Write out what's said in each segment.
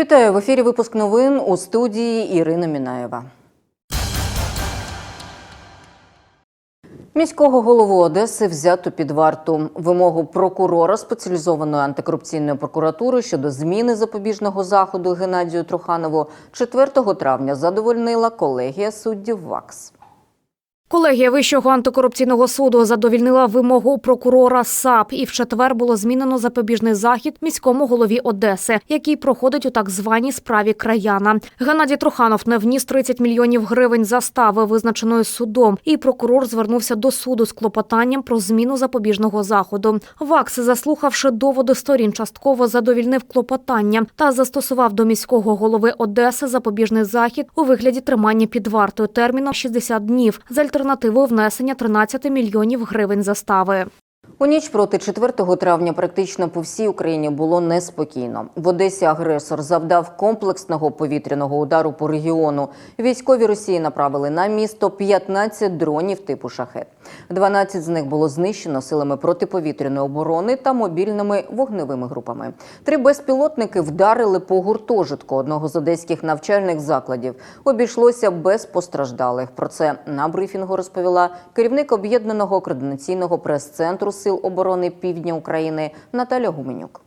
Вітаю в ефірі. Випуск новин у студії Ірина Мінаєва. Міського голову Одеси взято під варту вимогу прокурора спеціалізованої антикорупційної прокуратури щодо зміни запобіжного заходу Геннадію Труханову 4 травня задовольнила колегія суддів ВАКС. Колегія Вищого антикорупційного суду задовільнила вимогу прокурора САП, і в четвер було змінено запобіжний захід міському голові Одеси, який проходить у так званій справі краяна. Геннадій Труханов не вніс 30 мільйонів гривень застави, визначеної судом, і прокурор звернувся до суду з клопотанням про зміну запобіжного заходу. ВАКС, заслухавши доводи сторін, частково задовільнив клопотання та застосував до міського голови Одеси запобіжний захід у вигляді тримання під вартою терміном 60 днів з альтернативою внесення 13 мільйонів гривень застави. У ніч проти 4 травня практично по всій Україні було неспокійно. В Одесі агресор завдав комплексного повітряного удару по регіону. Військові Росії направили на місто 15 дронів типу шахет. 12 з них було знищено силами протиповітряної оборони та мобільними вогневими групами. Три безпілотники вдарили по гуртожитку одного з одеських навчальних закладів. Обійшлося без постраждалих. Про це на брифінгу розповіла керівник об'єднаного координаційного прес-центру Сил оборони Півдня України Наталя Гуменюк.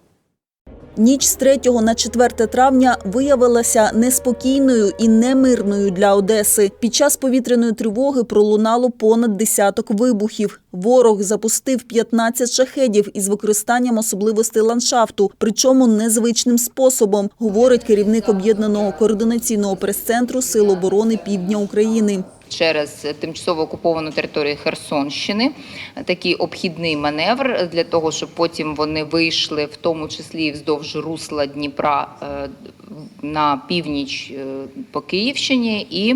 Ніч з 3 на 4 травня виявилася неспокійною і немирною для Одеси. Під час повітряної тривоги пролунало понад десяток вибухів. Ворог запустив 15 шахедів із використанням особливостей ландшафту, причому незвичним способом, говорить керівник об'єднаного координаційного прес-центру Сил оборони Півдня України. Через тимчасово окуповану територію Херсонщини. Такий обхідний маневр для того, щоб потім вони вийшли, в тому числі і вздовж русла Дніпра е, на північ е, по Київщині і.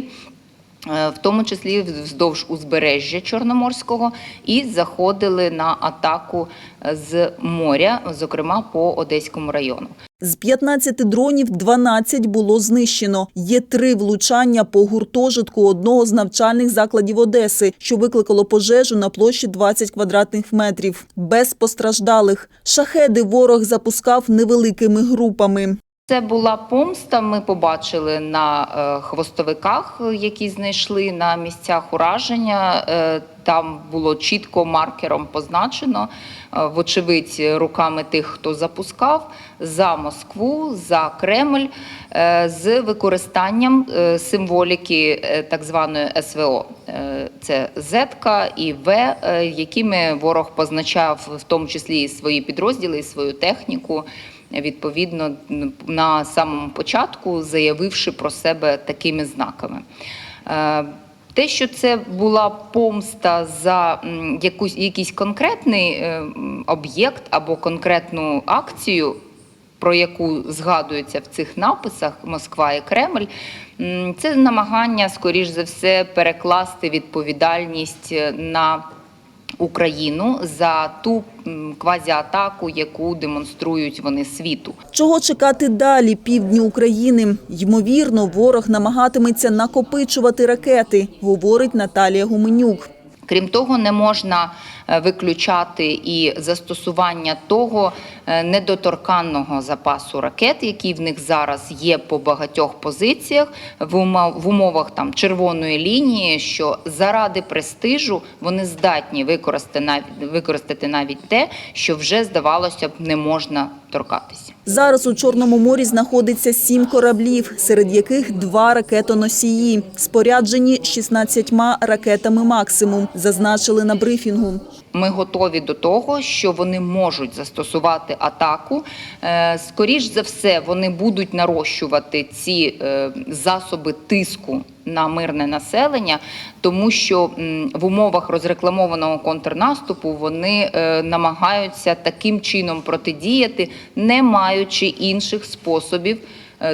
Е, В тому числі вздовж узбережжя Чорноморського, і заходили на атаку з моря, зокрема по Одеському району. З 15 дронів 12 було знищено. Є три влучання по гуртожитку одного з навчальних закладів Одеси, що викликало пожежу на площі 20 квадратних метрів. Без постраждалих. Шахеди ворог запускав невеликими групами. Це була помста. Ми побачили на е, хвостовиках, які знайшли на місцях ураження. Е, Там було чітко маркером позначено, е, вочевидь, руками тих, хто запускав, за Москву, за Кремль, е, з використанням е, символіки е, так званої СВО. Е, Це Зетка і В, е, якими ворог позначав в тому числі і свої підрозділи, і свою техніку відповідно на самому початку, заявивши про себе такими знаками. Е, Те, що це була помста за якусь, якийсь конкретний е, об'єкт або конкретну акцію, про яку згадується в цих написах Москва і Кремль, це намагання, скоріш за все, перекласти відповідальність на Україну за ту квазіатаку, яку демонструють вони світу. Чого чекати далі півдні України? Ймовірно, ворог намагатиметься накопичувати ракети, говорить Наталія Гуменюк. Крім того, не можна е, виключати і застосування того е, недоторканного запасу ракет, який в них зараз є по багатьох позиціях в умов- в умовах там червоної лінії, що заради престижу вони здатні використати навіть використати навіть те, що вже здавалося б не можна торкатися. Зараз у Чорному морі знаходиться сім кораблів, серед яких два ракетоносії, споряджені 16 ракетами максимум, зазначили на брифінгу. Ми готові до того, що вони можуть застосувати атаку. Е, Скоріш за все, вони будуть нарощувати ці е, засоби тиску на мирне населення, тому що в умовах розрекламованого контрнаступу вони е, намагаються таким чином протидіяти, не маючи інших способів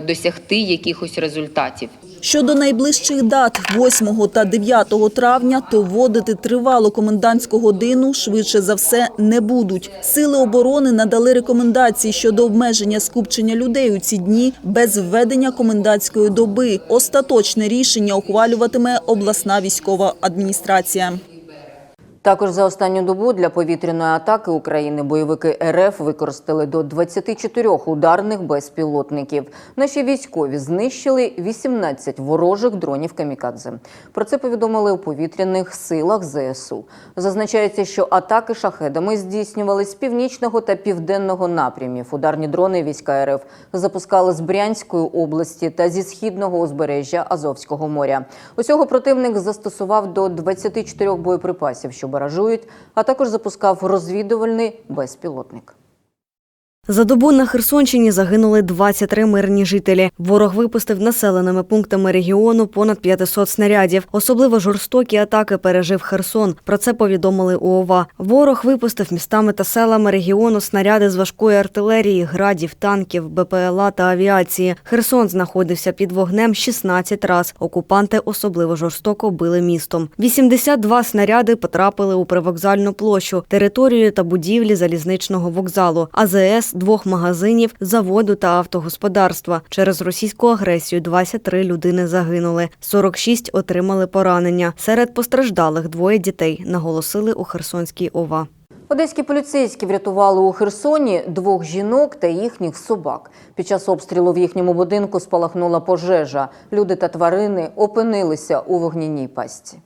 досягти якихось результатів. Щодо найближчих дат 8 та 9 травня, то вводити тривалу комендантську годину швидше за все не будуть. Сили оборони надали рекомендації щодо обмеження скупчення людей у ці дні без введення комендантської доби. Остаточне рішення ухвалюватиме обласна військова адміністрація. Також за останню добу для повітряної атаки України бойовики РФ використали до 24 ударних безпілотників. Наші військові знищили 18 ворожих дронів камікадзе. Про це повідомили у повітряних силах ЗСУ. Зазначається, що атаки шахедами здійснювали з північного та південного напрямів. Ударні дрони війська РФ запускали з Брянської області та зі східного узбережжя Азовського моря. Усього противник застосував до 24 боєприпасів, що баражують, а також запускав розвідувальний безпілотник. За добу на Херсонщині загинули 23 мирні жителі. Ворог випустив населеними пунктами регіону понад 500 снарядів. Особливо жорстокі атаки пережив Херсон. Про це повідомили ОВА. Ворог випустив містами та селами регіону снаряди з важкої артилерії, градів, танків, БПЛА та авіації. Херсон знаходився під вогнем 16 раз. Окупанти особливо жорстоко били містом. 82 снаряди потрапили у привокзальну площу, територію та будівлі залізничного вокзалу, АЗС, двох магазинів, заводу та автогосподарства. Через російську агресію 23 людини загинули, 46 отримали поранення. Серед постраждалих двоє дітей, наголосили у Херсонській ОВА. Одеські поліцейські врятували у Херсоні двох жінок та їхніх собак. Під час обстрілу в їхньому будинку спалахнула пожежа. Люди та тварини опинилися у вогняній пастці.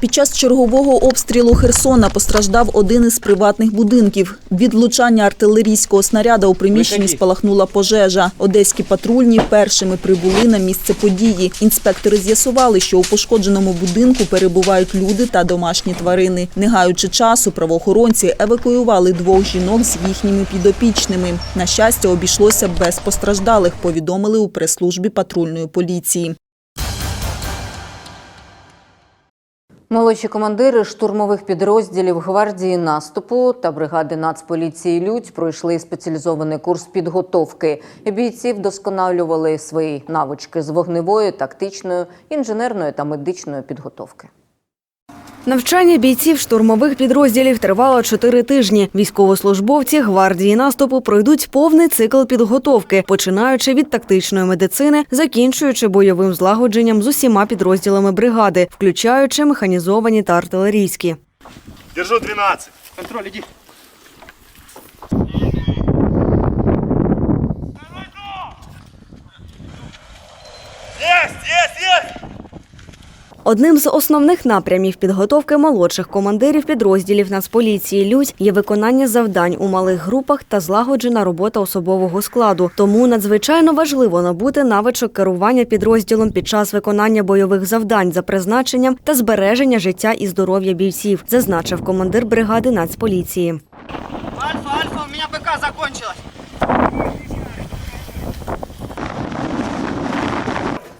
Під час чергового обстрілу Херсона постраждав один із приватних будинків. Від влучання артилерійського снаряда у приміщенні спалахнула пожежа. Одеські патрульні першими прибули на місце події. Інспектори з'ясували, що у пошкодженому будинку перебувають люди та домашні тварини. Не гаючи часу, правоохоронці евакуювали двох жінок з їхніми підопічними. На щастя, обійшлося без постраждалих, повідомили у прес-службі патрульної поліції. Молодші командири штурмових підрозділів гвардії наступу та бригади Нацполіції Людь пройшли спеціалізований курс підготовки. Бійці вдосконалювали свої навички з вогневої, тактичної, інженерної та медичної підготовки. Навчання бійців штурмових підрозділів тривало чотири тижні. Військовослужбовці гвардії наступу пройдуть повний цикл підготовки, починаючи від тактичної медицини, закінчуючи бойовим злагодженням з усіма підрозділами бригади, включаючи механізовані та артилерійські. Держу 12. Контроль, иди. Есть, есть, есть! Одним з основних напрямів підготовки молодших командирів підрозділів Нацполіції Людь є виконання завдань у малих групах та злагоджена робота особового складу. Тому надзвичайно важливо набути навичок керування підрозділом під час виконання бойових завдань за призначенням та збереження життя і здоров'я бійців, зазначив командир бригади Нацполіції. Альфа, альфа, у меня БК закончилась.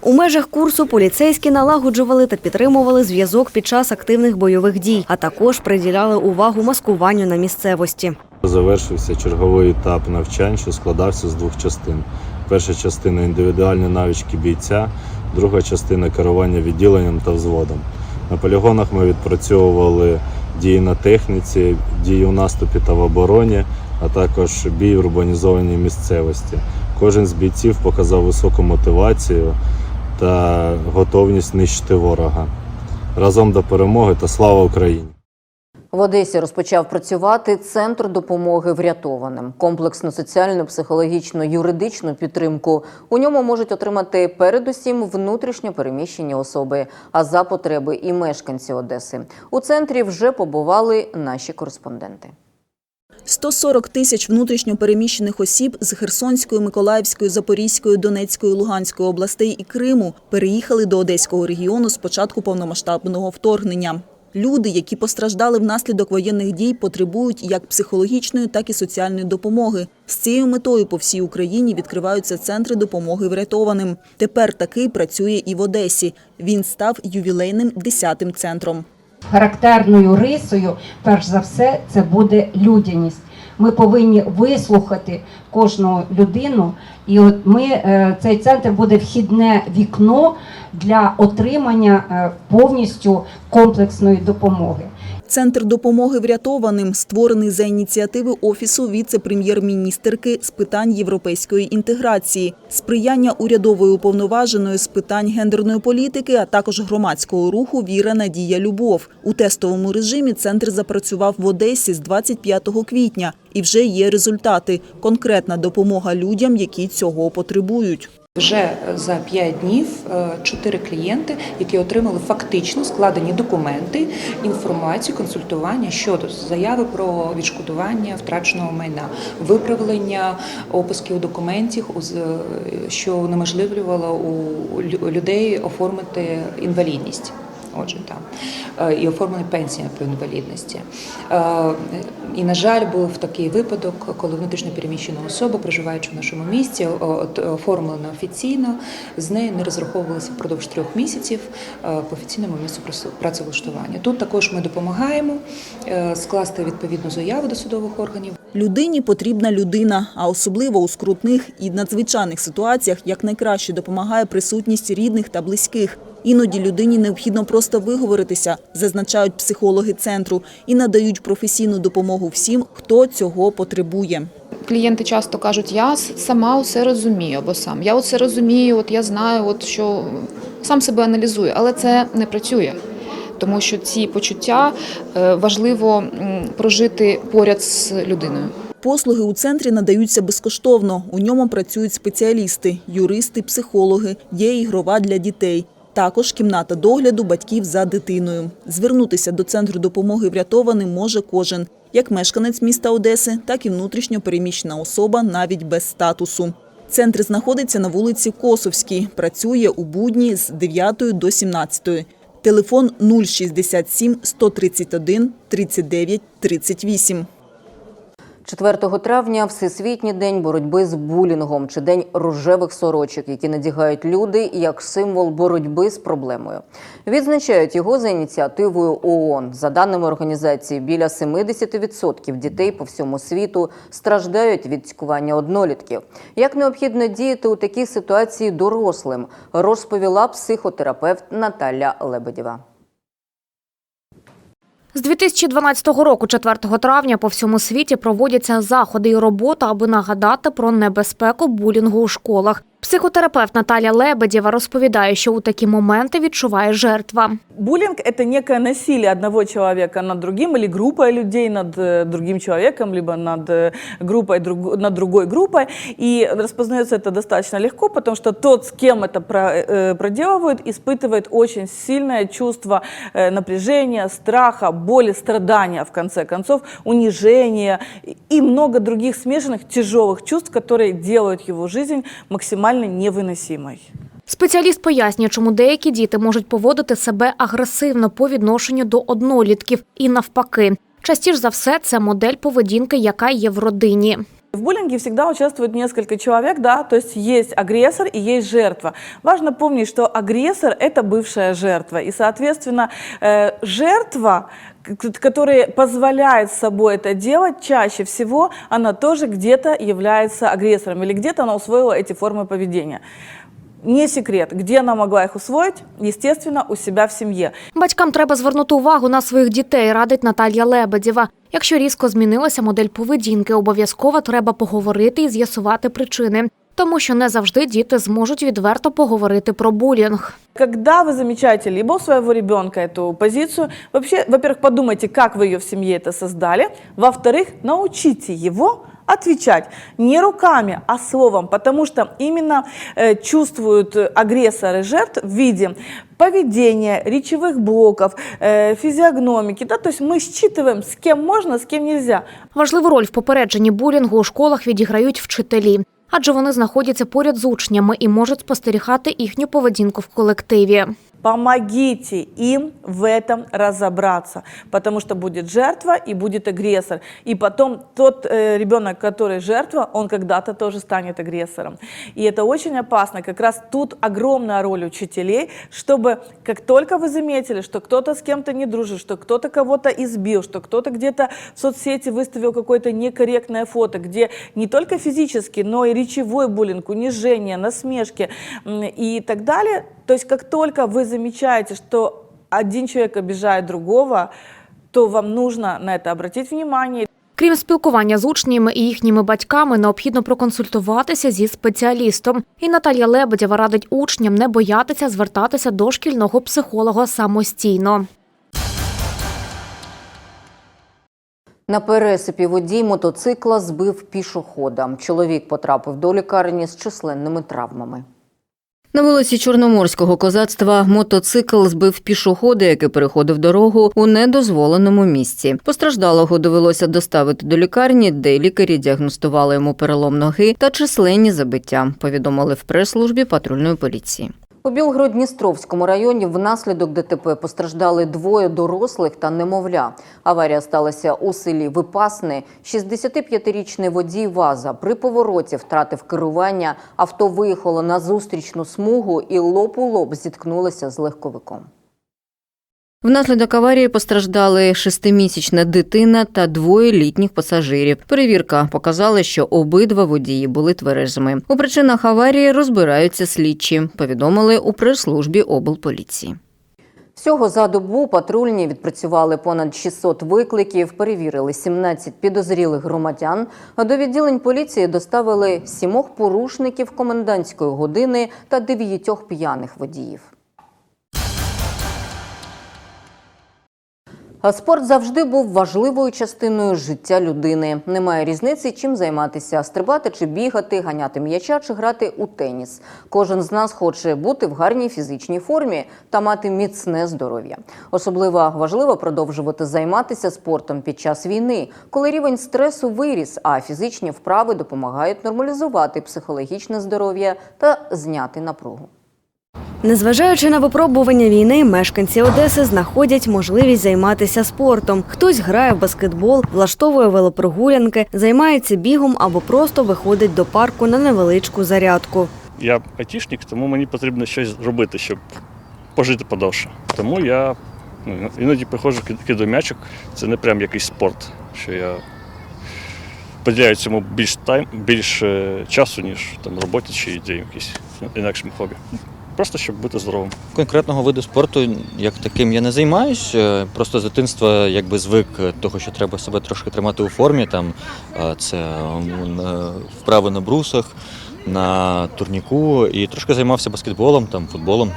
У межах курсу поліцейські налагоджували та підтримували зв'язок під час активних бойових дій, а також приділяли увагу маскуванню на місцевості. Завершився черговий етап навчань, що складався з двох частин. Перша частина індивідуальні навички бійця, друга частина керування відділенням та взводом. На полігонах ми відпрацьовували дії на техніці, дії у наступі та в обороні, а також бій в урбанізованій місцевості. Кожен з бійців показав високу мотивацію та готовність нищити ворога. Разом до перемоги та слава Україні! В Одесі розпочав працювати центр допомоги врятованим. Комплексну соціальну, психологічну, юридичну підтримку у ньому можуть отримати передусім внутрішньо переміщені особи, а за потреби і мешканці Одеси. У центрі вже побували наші кореспонденти. 140 тисяч внутрішньо переміщених осіб з Херсонської, Миколаївської, Запорізької, Донецької, Луганської областей і Криму переїхали до Одеського регіону з початку повномасштабного вторгнення. Люди, які постраждали внаслідок воєнних дій, потребують як психологічної, так і соціальної допомоги. З цією метою по всій Україні відкриваються центри допомоги врятованим. Тепер такий працює і в Одесі. Він став ювілейним 10-тим центром. Характерною рисою, перш за все, це буде людяність. Ми повинні вислухати кожну людину, і от ми е, цей центр буде вхідне вікно для отримання е, повністю комплексної допомоги. Центр допомоги врятованим створений за ініціативи Офісу віце-прем'єр-міністерки з питань європейської інтеграції, сприяння урядової уповноваженої з питань гендерної політики, а також громадського руху Віра, Надія, Любов. У тестовому режимі центр запрацював в Одесі з 25 квітня і вже є результати – конкретна допомога людям, які цього потребують. Вже за 5 днів е, чотири клієнти, які отримали фактично складені документи, інформацію, консультування щодо заяви про відшкодування втраченого майна, виправлення описків документів, що унеможливлювало у людей оформити інвалідність. Отже, там Е, і оформлення пенсії по інвалідності. Е, І, на жаль, був такий випадок, коли внутрішньо переміщена особа, проживаючи в нашому місті, оформлена офіційно, з нею не розраховувалися впродовж трьох місяців е, по офіційному місцю працевлаштування. Тут також ми допомагаємо скласти відповідну заяву до судових органів. Людині потрібна людина, а особливо у скрутних і надзвичайних ситуаціях якнайкраще допомагає присутність рідних та близьких. Іноді людині необхідно просто виговоритися, зазначають психологи центру, і надають професійну допомогу всім, хто цього потребує. Клієнти часто кажуть, я сама усе розумію або сам. Я усе розумію, от я знаю, от що сам себе аналізую, але це не працює. Тому що ці почуття е, важливо прожити поряд з людиною. Послуги у центрі надаються безкоштовно. У ньому працюють спеціалісти, юристи, психологи, є ігрова для дітей. Також кімната догляду батьків за дитиною. Звернутися до центру допомоги врятованим може кожен, як мешканець міста Одеси, так і внутрішньо переміщена особа навіть без статусу. Центр знаходиться на вулиці Косовській. Працює у будні з 9 до 17. Телефон 067 131 39 38. 4 травня Всесвітній день боротьби з булінгом чи день рожевих сорочок, які надягають люди як символ боротьби з проблемою. Відзначають його за ініціативою ООН. За даними організації, біля 70% дітей по всьому світу страждають від цькування однолітків. Як необхідно діяти у такій ситуації дорослим, розповіла психотерапевт Наталя Лебедєва. З 2012 року, 4 травня, по всьому світі проводяться заходи і робота, аби нагадати про небезпеку булінгу у школах. Психотерапевт Наталя Лебедєва розповідає, що у такі моменти відчуває жертва. Буллинг – это некое насилие одного человека над другим или группой людей над э, другим человеком, либо над э, группой, друг- над другой группой. И распознается это достаточно легко, потому что тот, с кем это про- э, проделывают, испытывает очень сильное чувство э, напряжения, страха, боли, страдания, в конце концов, унижения и много других смешанных тяжелых чувств, которые делают его жизнь максимально невыносимой. Спеціаліст пояснює, чому деякі діти можуть поводити себе агресивно по відношенню до однолітків і навпаки. Частіше за все, це модель поведінки, яка є в родині. В буллинге всегда участвует несколько человек, да, то есть есть агрессор и есть жертва. Важно помнить, что агрессор – это бывшая жертва, и, соответственно, э, жертва, к- которая позволяет с собой это делать, чаще всего она тоже где-то является агрессором или где-то она усвоила эти формы поведения. Не секрет, где она могла их усвоить? Естественно, у себя в семье. Батькам треба звернути увагу на своїх дітей, радить Наталія Лебедєва. Якщо різко змінилася модель поведінки, обов'язково треба поговорити і з'ясувати причини, тому що не завжди діти зможуть відверто поговорити про булінг. Когда вы замечаете либо у своего ребенка эту позицию, вообще, во-первых, подумайте, как вы ее в семье это создали. Во-вторых, научите его отвечать не руками, а словом, потому что именно э, чувствуют э, агрессоры жертв в виде поведения, речевых блоков, э, физиогномики. Да? То есть мы считываем, с кем можно, с кем нельзя. Важливу роль в попередженні булінгу у школах відіграють вчителі, адже вони знаходяться поряд з учнями і можуть спостерігати їхню поведінку в колективі. Помогите им в этом разобраться, потому что будет жертва и будет агрессор. И потом тот э, ребенок, который жертва, он когда-то тоже станет агрессором. И это очень опасно. Как раз тут огромная роль учителей, чтобы как только вы заметили, что кто-то с кем-то не дружит, что кто-то кого-то избил, что кто-то где-то в соцсети выставил какое-то некорректное фото, где не только физический, но и речевой буллинг, унижение, насмешки и так далее. То есть как только вы замечаете, что один человек обижает другого, то вам нужно на это обратить внимание. Крім спілкування з учнями і їхніми батьками, необхідно проконсультуватися зі спеціалістом. І Наталія Лебедєва радить учням не боятися звертатися до шкільного психолога самостійно. На пересипі водій мотоцикла збив пішохода. Чоловік потрапив до лікарні з численними травмами. На вулиці Чорноморського козацтва мотоцикл збив пішохода, який переходив дорогу у недозволеному місці. Постраждалого довелося доставити до лікарні, де лікарі діагностували йому перелом ноги та численні забиття. Повідомили в прес-службі патрульної поліції. У Білгород-Дністровському районі внаслідок ДТП постраждали двоє дорослих та немовля. Аварія сталася у селі Випасне. 65-річний водій ВАЗа при повороті втратив керування. Авто виїхало на зустрічну смугу і лоб у лоб зіткнулося з легковиком. Внаслідок аварії постраждали шестимісячна дитина та двоє літніх пасажирів. Перевірка показала, що обидва водії були тверезими. У причинах аварії розбираються слідчі, повідомили у прес-службі облполіції. Всього за добу патрульні відпрацювали понад 600 викликів, перевірили 17 підозрілих громадян. А до відділень поліції доставили сімох порушників комендантської години та дев'ятьох п'яних водіїв. Спорт завжди був важливою частиною життя людини. Немає різниці, чим займатися: стрибати чи бігати, ганяти м'яча чи грати у теніс. Кожен з нас хоче бути в гарній фізичній формі та мати міцне здоров'я. Особливо важливо продовжувати займатися спортом під час війни, коли рівень стресу виріс, а фізичні вправи допомагають нормалізувати психологічне здоров'я та зняти напругу. Незважаючи на випробування війни, мешканці Одеси знаходять можливість займатися спортом. Хтось грає в баскетбол, влаштовує велопрогулянки, займається бігом або просто виходить до парку на невеличку зарядку. Я айтішник, тому мені потрібно щось робити, щоб пожити подовше. Тому я ну, іноді приходжу, кид- кидаю м'ячик. Це не прям якийсь спорт, що я поділяю цьому більш тайм, більше часу, ніж там роботі чи де якісь інакшим хобі. Просто щоб бути здоровим. Конкретного виду спорту як таким я не займаюся. Просто з дитинства якби звик того, що треба себе трошки тримати у формі. Там е, це е, вправи на брусах, на турніку і трошки займався баскетболом, там, футболом.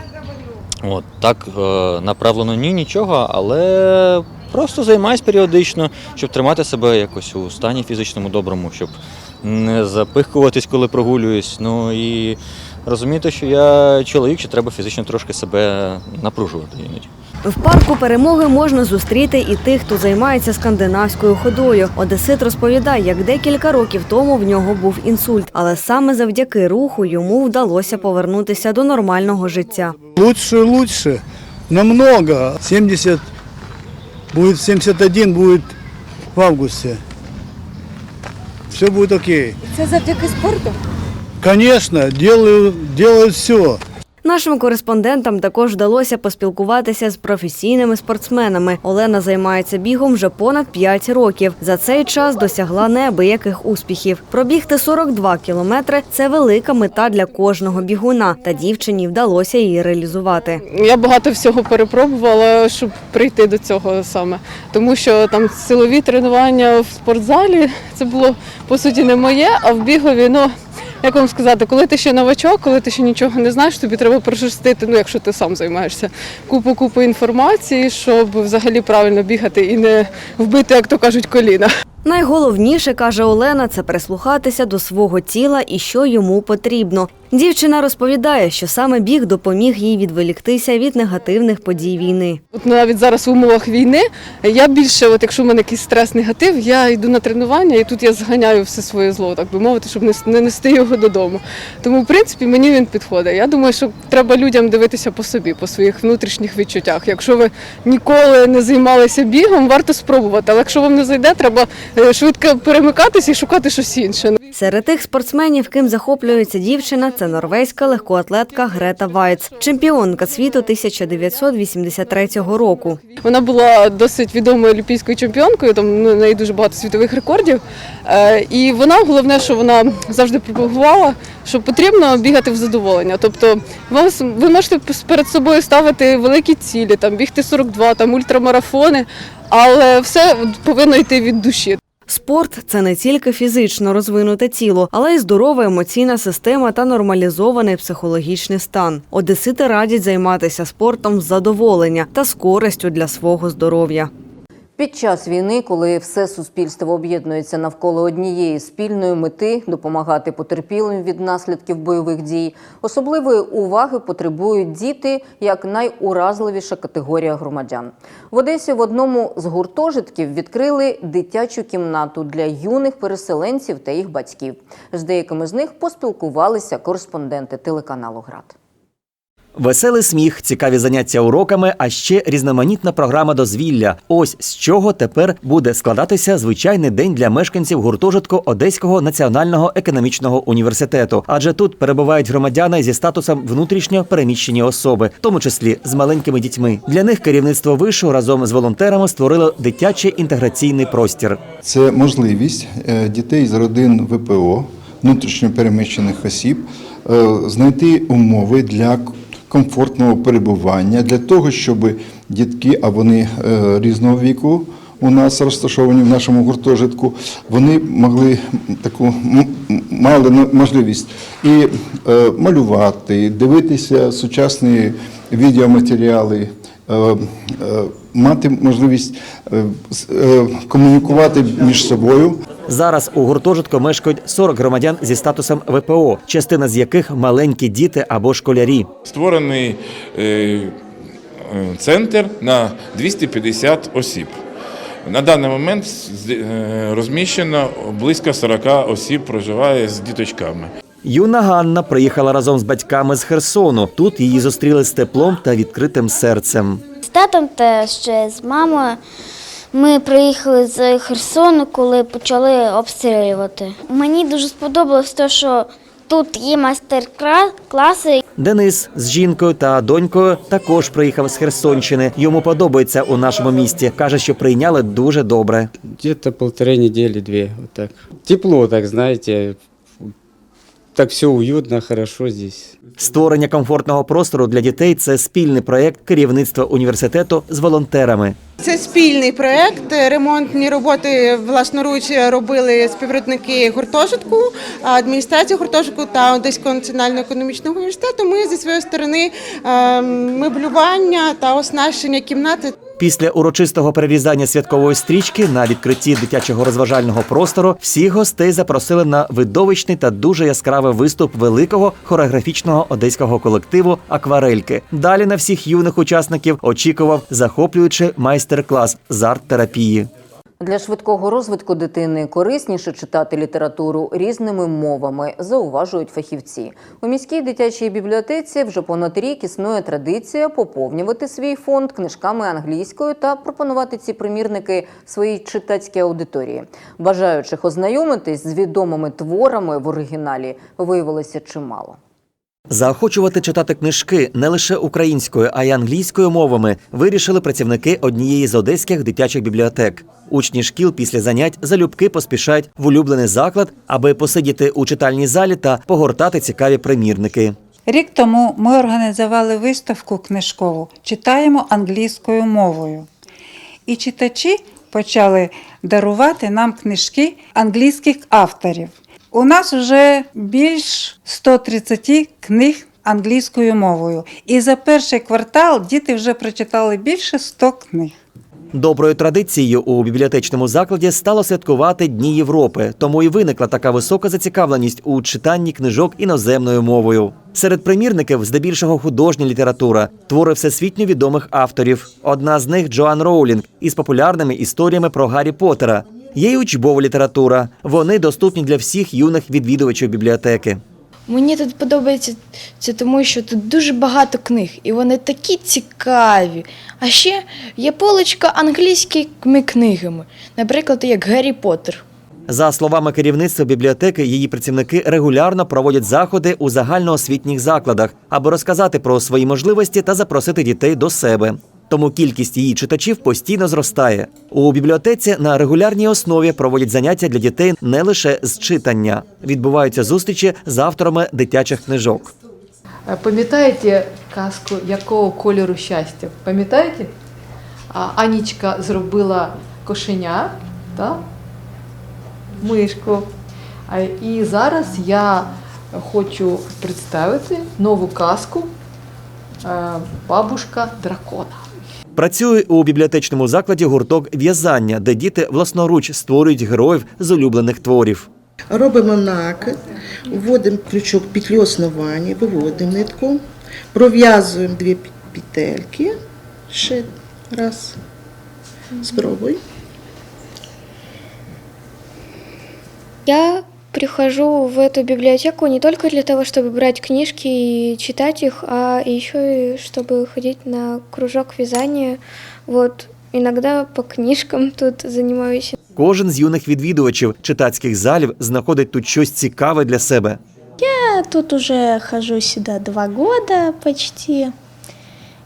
От, так е, направлено ні, нічого, але просто займаюсь періодично, щоб тримати себе якось у стані фізичному доброму, щоб не запихуватись, коли прогулююсь. Ну і розуміти, що я чоловік, що треба фізично трошки себе напружувати іноді. В парку перемоги можна зустріти і тих, хто займається скандинавською ходою. Одесит розповідає, як декілька років тому в нього був інсульт, але саме завдяки руху йому вдалося повернутися до нормального життя. Лучше, лучше, намного. 70 будет, 71 будет в августе. Все будет окей. Це завдяки спорту. Конечно, делаю, делаю все. Нашим кореспондентам також вдалося поспілкуватися з професійними спортсменами. Олена займається бігом вже понад 5 років. За цей час досягла неабияких успіхів. Пробігти 42 кілометри це велика мета для кожного бігуна, та дівчині вдалося її реалізувати. Я багато всього перепробувала, щоб прийти до цього саме. Тому що там силові тренування в спортзалі це було по суті не моє, а в бігові, ну як вам сказати, коли ти ще новачок, коли ти ще нічого не знаєш, тобі треба прошерстити, ну якщо ти сам займаєшся, купу купу інформації, щоб взагалі правильно бігати і не вбити, як то кажуть, коліна. Найголовніше, каже Олена, це прислухатися до свого тіла і що йому потрібно. Дівчина розповідає, що саме біг допоміг їй відволіктися від негативних подій війни. От навіть зараз в умовах війни я більше, от якщо в мене якийсь стрес, негатив, я йду на тренування і тут я зганяю все своє зло, так би мовити, щоб не нести його додому. Тому, в принципі, мені він підходить. Я думаю, що треба людям дивитися по собі, по своїх внутрішніх відчуттях. Якщо ви ніколи не займалися бігом, варто спробувати. Але якщо вам не зайде, треба е, швидко перемикатися і шукати щось інше. Серед тих спортсменів, ким захоплюється дівчина, це норвезька легкоатлетка Грета Вайц, чемпіонка світу 1983 року. Вона була досить відомою олімпійською чемпіонкою, там ну, неї дуже багато світових рекордів. Е, і вона головне, що вона завжди пропагувала, що потрібно бігати в задоволення. Тобто ви, ви можете перед собою ставити великі цілі, там бігти 42, там ультрамарафони. але все повинно йти від душі. Спорт це не тільки фізично розвинуте тіло, але й здорова емоційна система та нормалізований психологічний стан. Одесити радять займатися спортом з задоволення та з користю для свого здоров'я. Під час війни, коли все суспільство об'єднується навколо однієї спільної мети допомагати потерпілим від наслідків бойових дій, особливої уваги потребують діти як найуразливіша категорія громадян. В Одесі в одному з гуртожитків відкрили дитячу кімнату для юних переселенців та їх батьків. З деякими з них поспілкувалися кореспонденти телеканалу Град. Веселий сміх, цікаві заняття уроками, а ще різноманітна програма дозвілля. Ось з чого тепер буде складатися звичайний день для мешканців гуртожитку Одеського національного економічного університету. Адже тут перебувають громадяни зі статусом внутрішньо переміщені особи, в тому числі з маленькими дітьми. Для них керівництво вишу разом з волонтерами створило дитячий інтеграційний простір. Це можливість е, дітей з родин ВПО, внутрішньо переміщених осіб, е, знайти умови для комфортного перебування, для того, щоб дітки, а вони е, різного віку. У нас розташовані в нашому гуртожитку, вони могли таку мали можливість і е, малювати, дивитися сучасні відеоматеріали, е, мати можливість комунікувати між собою. Зараз у гуртожитку мешкають 40 громадян зі статусом ВПО, частина з яких маленькі діти або школярі. Створений е, е, центр на 250 осіб. На даний момент з- е, розміщено близько 40 осіб проживає з діточками. Юна Ганна приїхала разом з батьками з Херсону. Тут її зустріли з теплом та відкритим серцем. З татом та ще з мамою. Ми приїхали з Херсону, коли почали обстрілювати. Мені дуже сподобалось те, що тут є майстер-класи. Денис з жінкою та донькою також приїхав з Херсонщини. Йому подобається у нашому місті. каже, що прийняли дуже добре. Где-то полторы недели, две, вот так. Тепло, так знаете, так все уютно, хорошо здесь. Створення комфортного простору для дітей це спільний проєкт керівництва університету з волонтерами. Це спільний проект. Ремонтні роботи власноруч робили співробітники гуртожитку, адміністрації гуртожитку та Одеського національного економічного університету. Ми зі своєї сторони е, меблювання та оснащення кімнати. Після урочистого перерізання святкової стрічки на відкритті дитячого розважального простору всіх гостей запросили на видовищний та дуже яскравий виступ великого хореографічного одеського колективу Акварельки. Далі на всіх юних учасників очікував захоплюючий майстер-клас з арт-терапії. Для швидкого розвитку дитини корисніше читати літературу різними мовами, зауважують фахівці. У міській дитячій бібліотеці вже понад рік існує традиція поповнювати свій фонд книжками англійською та пропонувати ці примірники своїй читацькій аудиторії. Бажаючих ознайомитись з відомими творами в оригіналі виявилося чимало. Заохочувати читати книжки не лише українською, а й англійською мовами вирішили працівники однієї з одеських дитячих бібліотек. Учні шкіл після занять залюбки поспішають в улюблений заклад, аби посидіти у читальній залі та погортати цікаві примірники. Рік тому ми організували виставку книжкову Читаємо англійською мовою. І читачі почали дарувати нам книжки англійських авторів. У нас вже більш 130 книг англійською мовою. І за перший квартал діти вже прочитали більше 100 книг. Доброю традицією у бібліотечному закладі стало святкувати Дні Європи, тому і виникла така висока зацікавленість у читанні книжок іноземною мовою. Серед примірників здебільшого художня література, твори всесвітньо відомих авторів. Одна з них Джоан Роулінг із популярними історіями про Гаррі Поттера. Є й учбова література. Вони доступні для всіх юних відвідувачів бібліотеки. Мені тут подобається це тому, що тут дуже багато книг, і вони такі цікаві. А ще є поличка англійськими книгами, наприклад, як Гаррі Поттер. За словами керівництва бібліотеки, її працівники регулярно проводять заходи у загальноосвітніх закладах, аби розказати про свої можливості та запросити дітей до себе. Тому кількість її читачів постійно зростає. У бібліотеці на регулярній основі проводять заняття для дітей не лише з читання. Відбуваються зустрічі з авторами дитячих книжок. Пам'ятаєте казку якого кольору щастя? Пам'ятаєте? Анічка зробила кошеня, та? мишку. І зараз я хочу представити нову казку е, Бабушка дракона. Працює у бібліотечному закладі гурток в'язання, де діти власноруч створюють героїв з улюблених творів. Робимо накид, вводимо крючок петлю основання, виводимо нитку, пров'язуємо дві петельки. Ще раз. Спробуй. Я прихожу в эту библиотеку не только для того, чтобы брать книжки и читать их, а еще и чтобы ходить на кружок вязания. Вот иногда по книжкам тут занимаюсь. Кожен з юних відвідувачів читацьких залів знаходить тут щось цікаве для себе. Я тут уже хожу сюда два года почти.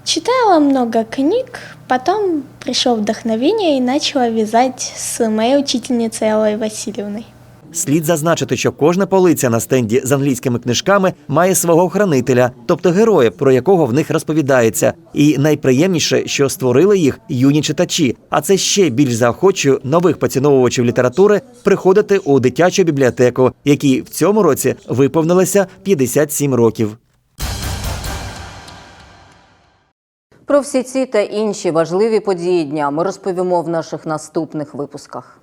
Читала много книг, потом пришло вдохновение и начала вязать с моей учительницей Аллой Васильевной. Слід зазначити, що кожна полиця на стенді з англійськими книжками має свого хранителя, тобто героя, про якого в них розповідається. І найприємніше, що створили їх юні читачі. А це ще більш заохочує нових поціновувачів літератури приходити у дитячу бібліотеку, якій в цьому році виповнилося 57 років. Про всі ці та інші важливі події дня ми розповімо в наших наступних випусках.